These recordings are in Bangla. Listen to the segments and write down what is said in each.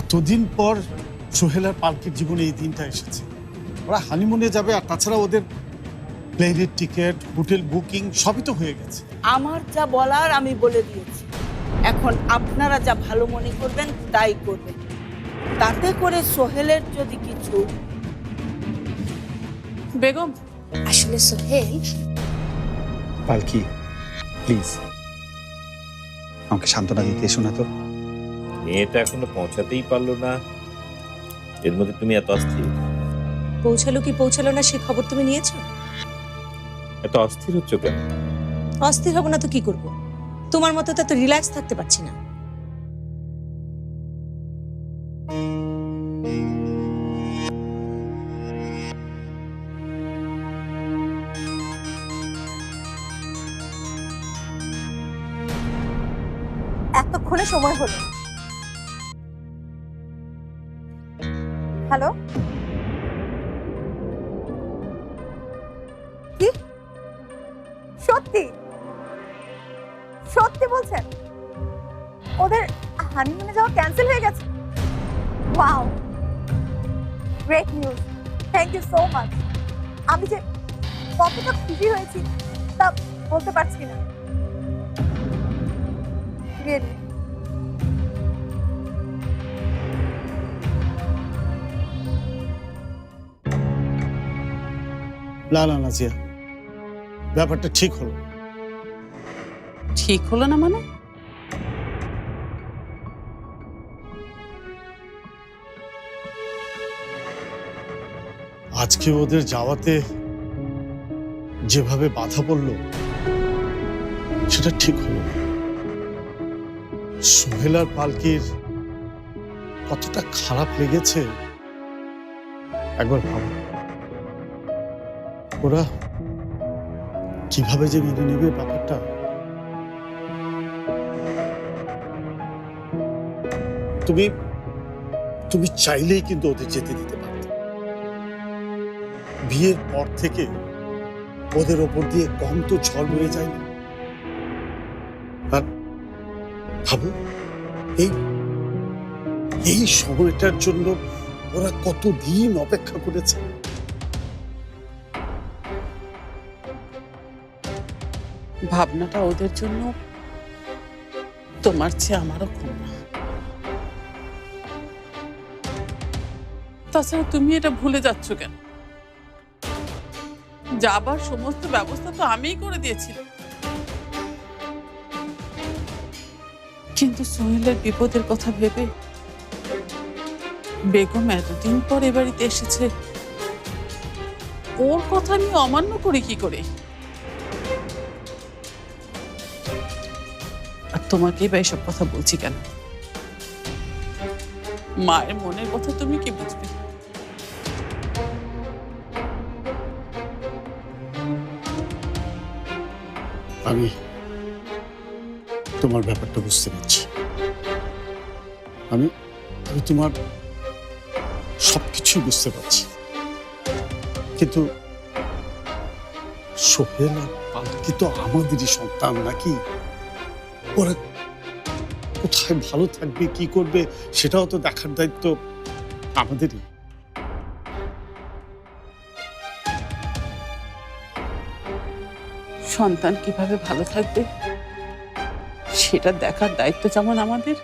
এতদিন পর সোহেলার পালকির জীবনে এই দিনটা এসেছে। ওরা হানিমুনে যাবে আর তাছাড়া ওদের প্লেনের টিকিট হোটেল বুকিং সবই তো হয়ে গেছে। আমার যা বলার আমি বলে দিয়েছি। এখন আপনারা যা ভালো মনে করবেন তাই করবেন। তাতে করে সোহেলের যদি কিছু বেগম। আসলে সোহেল পালকি প্লিজ আমাকে সান্ত্বনা দিতে এসো না তো। মেয়েটা এখনও পৌঁছাতেই পারল না। এর মধ্যে তুমি এত অস্থির। পৌঁছালো কি পৌঁছালো না সে খবর তুমি নিয়েছো? এত অস্থির হচ্ছ কেন? অস্থির হব না তো কি করব? তোমার মতো তো এত রিল্যাক্স থাকতে পারছি না। এতক্ষণে সময় হলো। হ্যালো? কি? সত্যি? সত্যি বলছেন? ওদের হানিমুনে যাওয়া ক্যান্সেল হয়ে গেছে? Wow great news thank you so much আমি যে কতটা খুশি হয়েছি, তা বলতে পারছি না। রিয়েলি না না না জিয়া। ব্যাপারটা ঠিক হলো ঠিক হলো না মানে? আজকে ওদের যাওয়াতে যেভাবে বাধা পড়ল সেটা ঠিক হলো। সোহেলার পালকির কতটা খারাপ লেগেছে একবার ভাবো। ওরা কীভাবে যে মেনে নেবে ব্যাপারটা? তুমি তুমি চাইলেই কিন্তু ওদের যেতে দিতে পারতে। বিয়ের পর থেকে ওদের ওপর দিয়ে কম তো ঝড় বয়ে যায় না। আর ভাবো, এই এই সময়টার জন্য ওরা কত কতদিন অপেক্ষা করেছে? ভাবনাটা ওদের জন্য তোমার চেয়ে আমারও কম তাছাড়া তুমি এটা ভুলে যাচ্ছ কেন? যাবার সমস্ত ব্যবস্থা তো আমিই করে দিয়েছিলাম। কিন্তু সোহেলের বিপদের কথা ভেবে বেগম এতদিন পর এ বাড়িতে এসেছে। ওর কথা আমি অমান্য করি কি করে? আর তোমাকেই বা এসব কথা বলছি কেন? মায়ের মনের কথা তুমি কি বুঝবে? আমি তোমার ব্যাপারটা বুঝতে পারছি। আমি আমি তোমার সবকিছু বুঝতে পারছি। কিন্তু সোহেল আর পালকি তো আমাদেরই সন্তান নাকি? ওরা কোথায় ভালো থাকবে, কি করবে, সেটাও তো দেখার দায়িত্ব আমাদেরই। সন্তান কীভাবে ভালো থাকবে, সেটা দেখার দায়িত্ব যেমন আমাদের,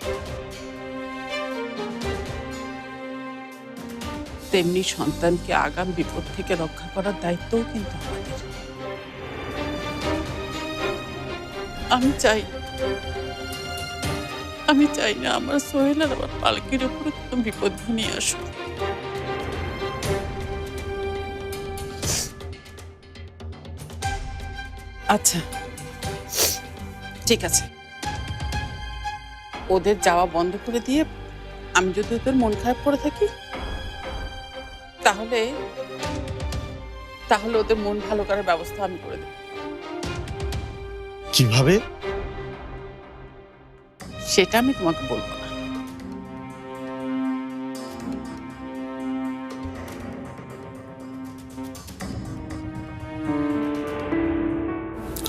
তেমনি সন্তানকে আগাম বিপদ থেকে রক্ষা করার দায়িত্বও কিন্তু আমাদের। আমি চাই আমি চাই না আমার সোহেল আর আমার পালকির উপরে কোনো বিপদ ঘনিয়ে আসুক। আচ্ছা। ঠিক আছে। ওদের যাওয়া বন্ধ করে দিয়ে আমি যদি ওদের মন খারাপ করে থাকি, তাহলে তাহলে ওদের মন ভালো করার ব্যবস্থা আমি করে দেব। কীভাবে? সেটা আমি তোমাকে বলব না।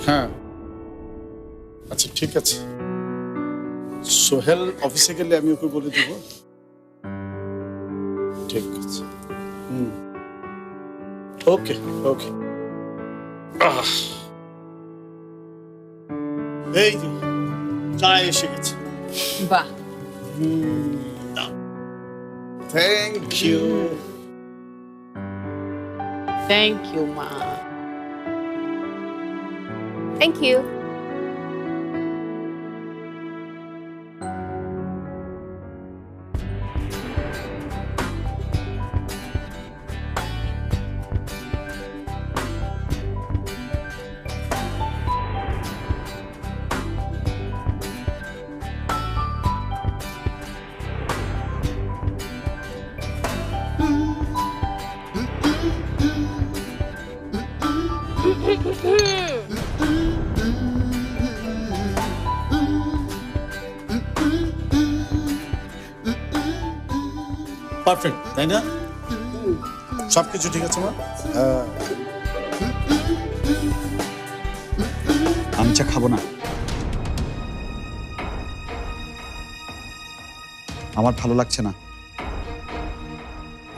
হ্যাঁ। আচ্ছা ঠিক আছে। সোহেল অফিসে গেলে আমি ওকে বলে দেবো। ঠিক আছে। হুম। ওকে ওকে। এই যে চা এসে গেছে। বাহ থ্যাংক ইউ থ্যাংক ইউ মা থ্যাংক ইউ পারফেক্ট, তাই না? সব কিছু ঠিক আছে, মা? আমি চা খাব না। আমার ভালো লাগছে না।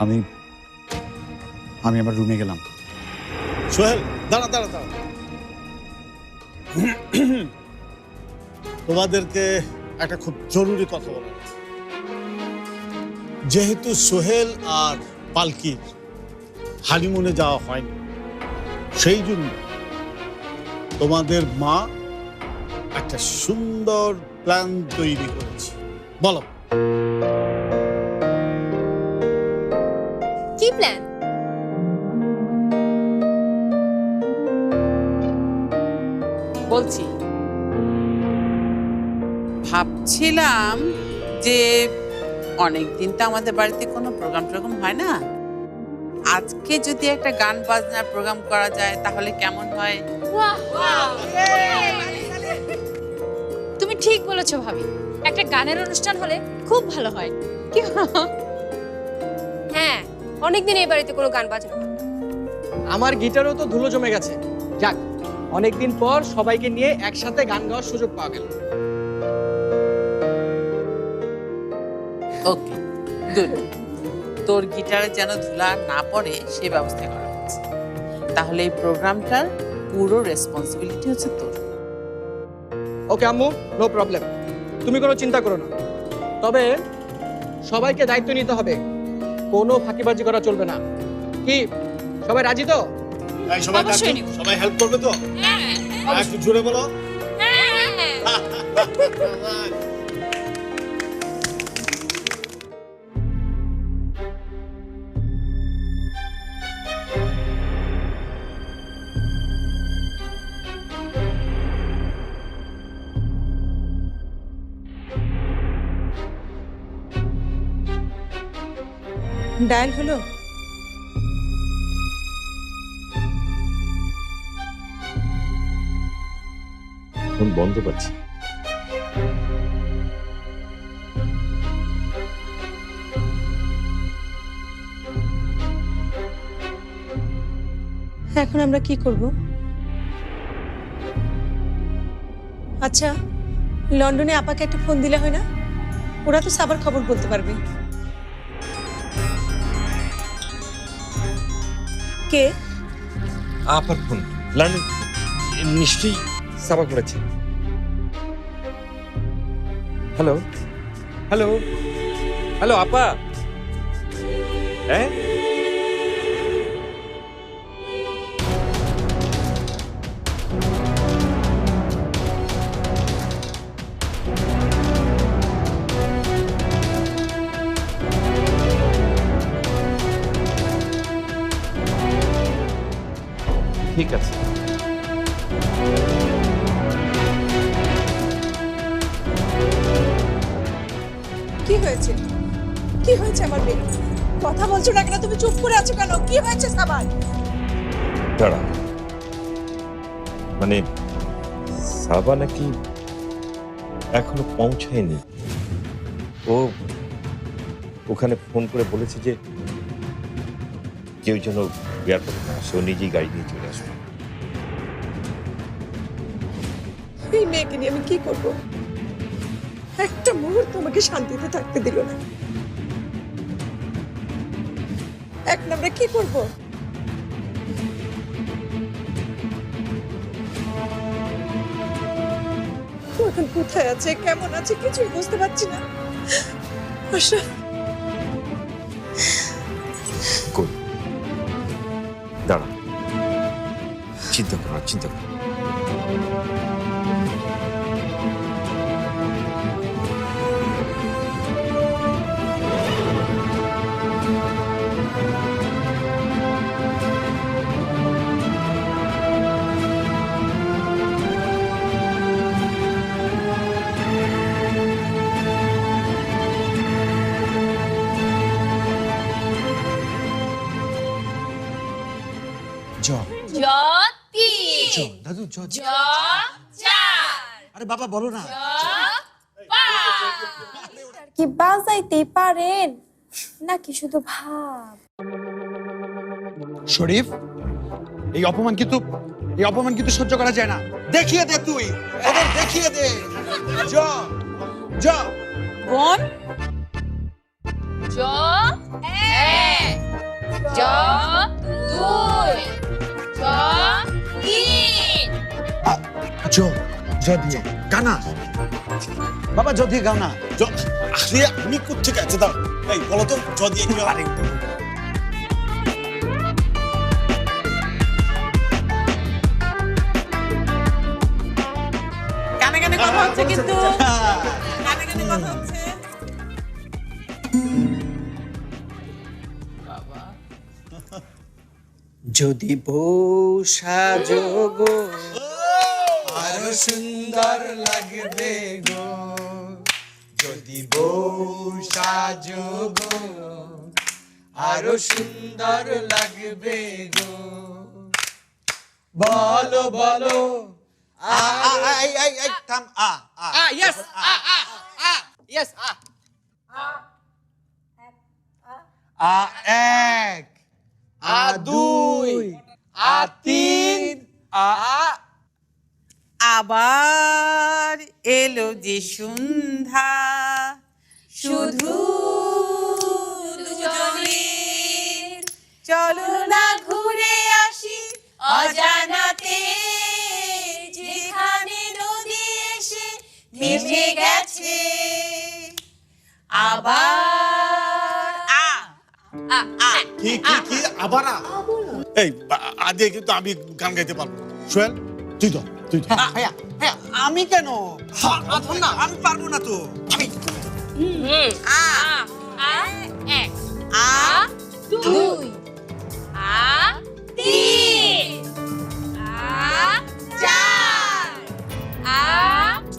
আমি আমি আমার রুমে গেলাম। সোহেল, দাঁড়া দাঁড়া দাঁড়া। তোমাদেরকে একটা খুব জরুরি কথা আছে। যেহেতু সোহেল আর পালকির হানিমুনে যাওয়া হয়নি, সেই জন্য তোমাদের মা একটা সুন্দর প্ল্যান তৈরি করেছে। বলো। কি প্ল্যান? বলছি, ভাবছিলাম যে অনেক দিন তো আমাদের বাড়িতে কোনো প্রোগ্রাম টোগ্রাম হয় না। আজকে যদি একটা গান বাজনার প্রোগ্রাম করা যায় তাহলে কেমন হয়? তুমি ঠিক বলেছ ভাবি। একটা গানের অনুষ্ঠান হলে খুব ভালো হয়। কি হ্যাঁ অনেকদিন এই বাড়িতে কোনো গান বাজনা আমার গিটারও তো ধুলো জমে গেছে। যাক অনেকদিন পর সবাইকে নিয়ে একসাথে গান গাওয়ার সুযোগ পাওয়া গেল। ওকে গুড তোর গিটারে যেন ধুলা না পড়ে সে ব্যবস্থা করা হচ্ছে। তাহলে এই প্রোগ্রামটার পুরো রেসপন্সিবিলিটি হচ্ছে তোর। ওকে আম্মু নো প্রবলেম তুমি কোনো চিন্তা করো না। তবে সবাইকে দায়িত্ব নিতে হবে। কোনো ফাঁকিবাজি করা চলবে না। কি সবাই রাজি তো? সবাই। সবাই হেল্প করবে তো? আর একটু জোরে বলো। ডায়াল হলো? ফোন বন্ধ পাচ্ছি। এখন আমরা কি করব? আচ্ছা লন্ডনে আপাকে একটা ফোন দিলে হয় না? ওরা তো সাবার খবর বলতে পারবে। কে? আপার ফোন। লন্ডন নিশ্চয়ই সাবা করেছে হ্যালো? হ্যালো? হ্যালো আপা? হ্যাঁ? দাঁড়া। মানে সাবা নাকি এখনও পৌঁছায়নি? ও, ওখানে ফোন করে বলেছে যে কেউ যেন না আসে, ও নিজেই গাড়ি নিয়ে চলে আসবে। এই মেয়েকে নিয়ে আমি কি করব? একটা মুহূর্ত আমাকে শান্তিতে থাকতে দিল না। এক আমরা কি করব? এখন কোথায় আছে, কেমন আছে, কিছুই বুঝতে পারছি না। আশরাফ দাঁড়া। চিন্তা করো চিন্তা করো। দাদু জ জ। আরে বাবা বলো না। কি বাজাইতে পারেন? নাকি শুধু ভাব? শরীফ এই অপমান কিন্তু এই অপমান কিন্তু সহ্য করা যায় না। দেখিয়ে দে তুই এদের দেখিয়ে দে। জ জ। বোন? জ এক জ দুই জ দিয়ে বাবা জ দিয়ে গাও না আরে আমি কোথেকে আছে দাও এই বলো তো জ দিয়ে কি? কানে কানে কথা হচ্ছে কিন্তু। কানে কানে কথা হচ্ছে। যদি বউ আরও সুন্দর লাগবে গো। যদি বউ সাজগো আরও সুন্দর লাগবে গো। বলো বলো আই আই আই থাম আ আ ইয়েস আ আ আ ইয়েস আ। আ এক আ দুই আ তিন আ আবার এলো যে সন্ধ্যা। শুধু চলো না ঘুরে আসি অজানাতে। যেখানে নদী এসে থেমে গেছে। আবার আ আ আ কি কি কি? আবার? এই আ- আজকে কিন্তু আমি গান গাইতে পারব। সোহেল তুই ধর। তুই ভাইয়া ভাইয়া আমি কেন? না। আমি পারব না তো। আমি আ। আ এক। আ দুই। আ তিন। আ চার। আ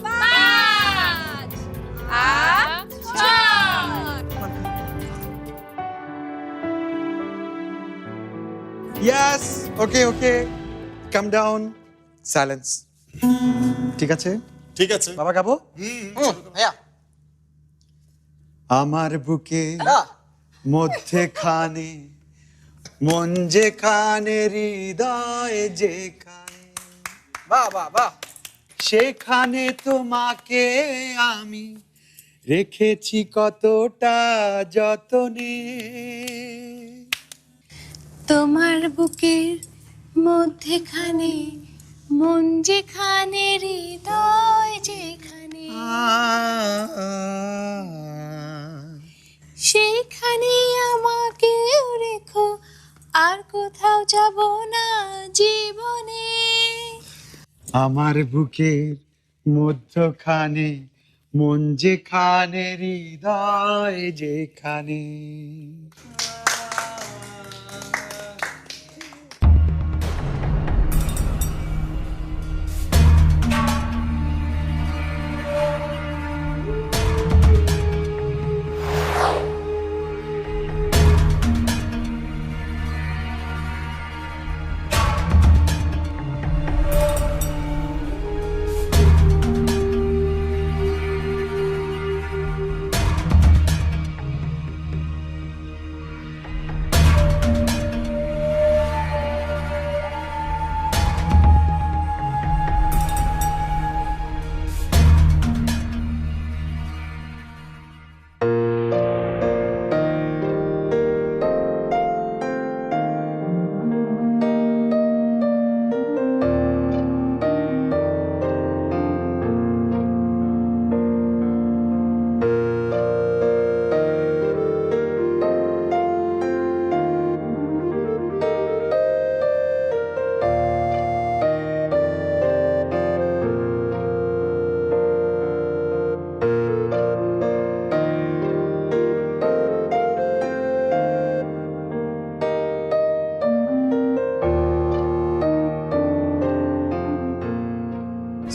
পাঁচ। আ ছয়। Yes okay okay calm down silence ঠিক আছে? ঠিক আছে। বাবা গাবো ভাইয়া। আমার বুকে না মধ্যেখানে মন যেখানে হৃদয় যেখানে বাহ বাহ বাহ সেখানে তোমাকে আমি রেখেছি কতটা যতনে। তোমার বুকের মধ্যেখানে মন যেখানে হৃদয় যেখানে। সেখানে আমাকে রেখো আর কোথাও যাব না জীবনে। আমার বুকের মধ্যখানে মন যেখানে হৃদয় যেখানে।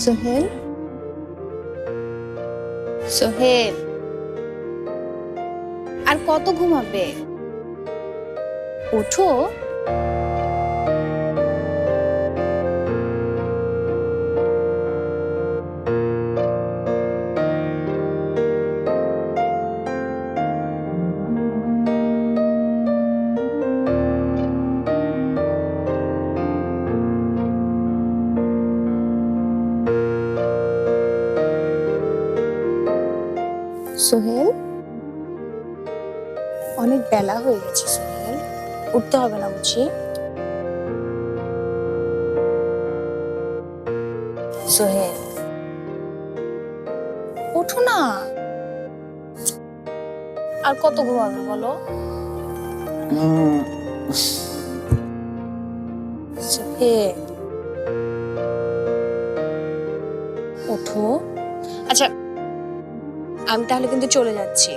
সোহেল? সোহেল? আর কত ঘুমাবে? ওঠো। সোহেল? অনেক বেলা হয়ে গেছে সোহেল। উঠতে হবে না বুঝি? সোহেল। উঠো না। আর কত ঘুমাবে বলো? সোহেল। আমি তাহলে কিন্তু চলে যাচ্ছি।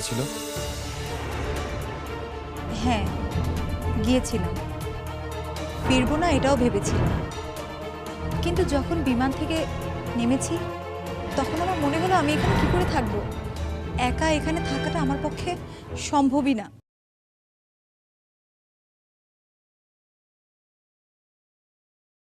কথা ছিল? হ্যাঁ গিয়েছিলাম। ফিরবো না এটাও ভেবেছিলাম। কিন্তু যখন বিমান থেকে নেমেছি, তখন আমার মনে হলো আমি এখানে কি করে থাকব? একা এখানে থাকাটা আমার পক্ষে সম্ভবই না।